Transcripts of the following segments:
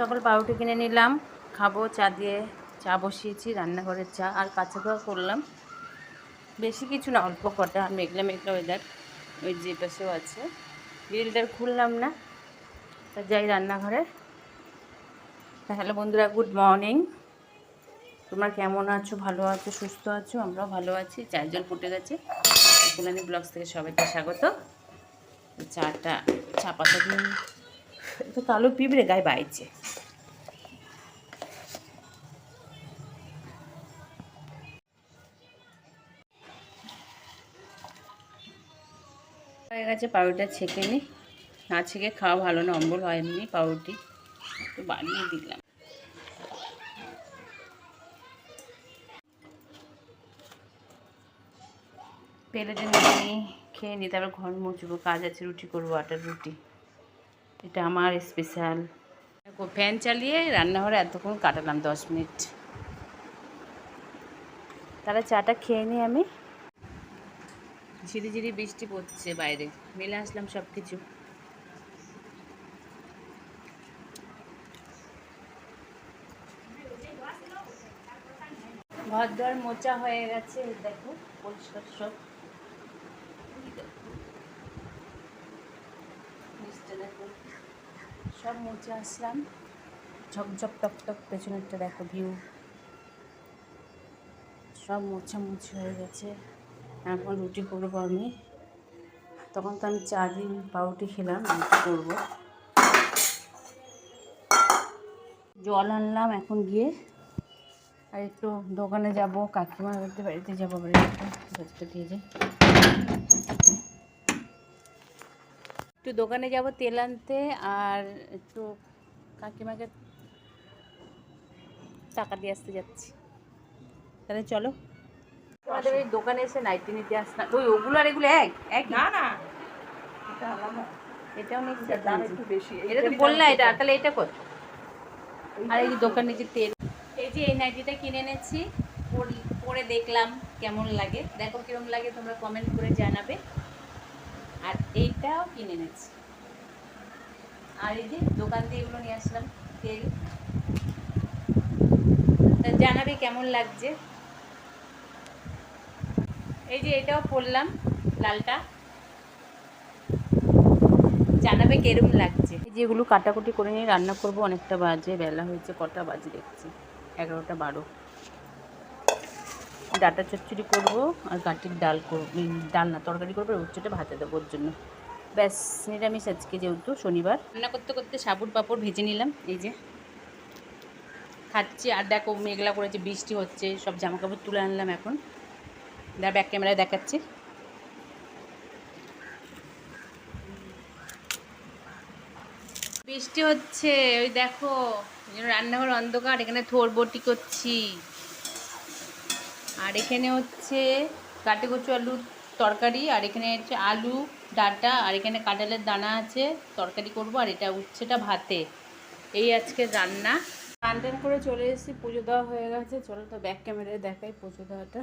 সকাল পাউরুটি কিনে নিলাম। খাব, চা দিয়ে চা বসিয়েছি রান্নাঘরের চা আর কাঁচা ধোয়া করলাম। বেশি কিছু না, অল্প কটা আর মেঘলা মেঘলা ওয়েদার ওই যে পাশেও আছে। গ্রিলটার খুললাম না, তা যাই রান্নাঘরে। তা হ্যালো বন্ধুরা গুড মর্নিং তোমরা কেমন আছো? ভালো আছো? সুস্থ আছো? আমরাও ভালো আছি চারজন ফুটে গেছে। কুলানি ব্লগস থেকে সবাইকে স্বাগত। চাটা, চা পাতা দিন তো কালো পিঁপড়ে গায়ে বাইছে হয়ে গেছে পাউরুটিটা ছেঁকে নি। না ছেঁকে খাওয়া ভালো না, অম্বল হয় এমনি পাউরুটি। তো বানিয়ে দিলাম। প্লেটে নিয়ে খেয়ে নিই তারপর ঘর মুছবো, কাজ আছে, রুটি করব, আটার রুটি। এটা আমার স্পেশাল ফ্যান চালিয়ে রান্নাঘরে এতক্ষণ কাটালাম দশ মিনিট। তাহলে চাটা খেয়ে নিই আমি। ঝিরি ঝিরি বৃষ্টি পড়ছে বাইরে। মেলে আসলাম সব কিছু ঘর দর মোচা হয়ে গেছে দেখো পরিষ্কার সব। দেখো। সব মুছে আসলাম। ঝকঝক টক পেছনেরটা দেখো ভিউ সব মোছামুছি হয়ে গেছে। এখন রুটি করব আমি। তখন তো আমি চা দিন পাউরুটি খেলাম রুটি করব? জল আনলাম এখন গিয়ে। আর একটু দোকানে যাব, কাকিমার বাড়িতে বাড়িতে যাব বাড়িতে দিয়ে যাই একটু দোকানে যাব তেল আনতে আর একটু কাকিমাকে টাকা দিয়ে আসতে যাচ্ছি। তাহলে চলো। আমাদের এই দোকানে এসে নাইটি নিতে আসলাম। ওই ওগুলো আর এগুলো এক এক না না। এটা আলাদা। এটাও নিচ্ছি দাম একটু বেশি। এটা তো বললাম এটা তাহলে এটা কত আর এই দোকানে যে তেল এই যে এই নাইটিটা কিনে এনেছি পর- পরে দেখলাম কেমন লাগে। দেখো কিরম লাগে তোমরা কমেন্ট করে জানাবে। আর এইটাও কিনে এনেছি। আর এই যে দোকান থেকে এগুলো নিয়ে আসলাম, তেল। জানাবে কেমন লাগছে? এই যে এটাও পরলাম, লালটা। জানাবে কেরম লাগছে। এই যেগুলো কাটাকুটি করে নিয়ে রান্না করব, অনেকটা বাজে, বেলা হয়েছে, কটা বাজে দেখছি। এগারোটা বারো। ডাটা চচ্চড়ি করব আর গাটির ডাল করব ডাল না তরকারি করব আর উচ্চটা ভাতে দেবো ওর জন্য। ব্যাস, নিরামিষ আজকে যেহেতু শনিবার। রান্না করতে করতে সাবুর পাপড় ভেজে নিলাম, এই যে। খাচ্ছি, আর দেখো মেঘলা করেছে, বৃষ্টি হচ্ছে, সব জামা কাপড় তুলে আনলাম এখন। দা ব্যাক ক্যামেরায় দেখাচ্ছি। বৃষ্টি হচ্ছে, ওই দেখো, রান্নাঘর অন্ধকার, এখানে থোর বটি করছি। আর এখানে হচ্ছে কাটে কচু আলুর তরকারি আর এখানে হচ্ছে আলু ডাটা আর এখানে কাঁঠালের দানা আছে তরকারি করব আর এটা উচ্ছেটা ভাতে। এই আজকে রান্না। রান টান করে চলে এসেছি পুজো দেওয়া হয়ে গেছে চলো তো ব্যাক ক্যামেরায় দেখাই পুজো দেওয়াটা।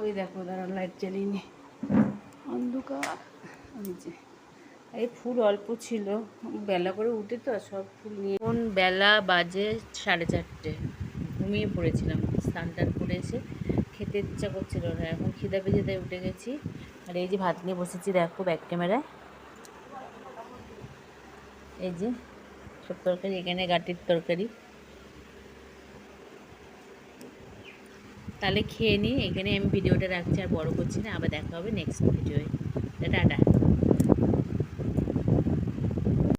ওই দেখো দাঁড়া লাইট জ্বালিয়ে নি। অন্ধকার। ওই যে। এই ফুল অল্প ছিল। বেলা করে উঠে তো সব ফুল নিয়ে কোন বেলা বাজে সাড়ে চারটে। ঘুমিয়ে পড়েছিলাম। স্নান টান করে এসে খেতে ইচ্ছা করছিল না। এখন খিদা পেজে তাই উঠে গেছি। আর এই যে ভাত নিয়ে বসেছি, দেখো ব্যাক ক্যামেরায় এই যে সব তরকারি, এখানে গাটির তরকারি। তাহলে খেয়ে নিই এখানে আমি ভিডিওটা রাখছি, আর বড় করছি না। আবার দেখা হবে নেক্সট ভিডিওয়ে টাটা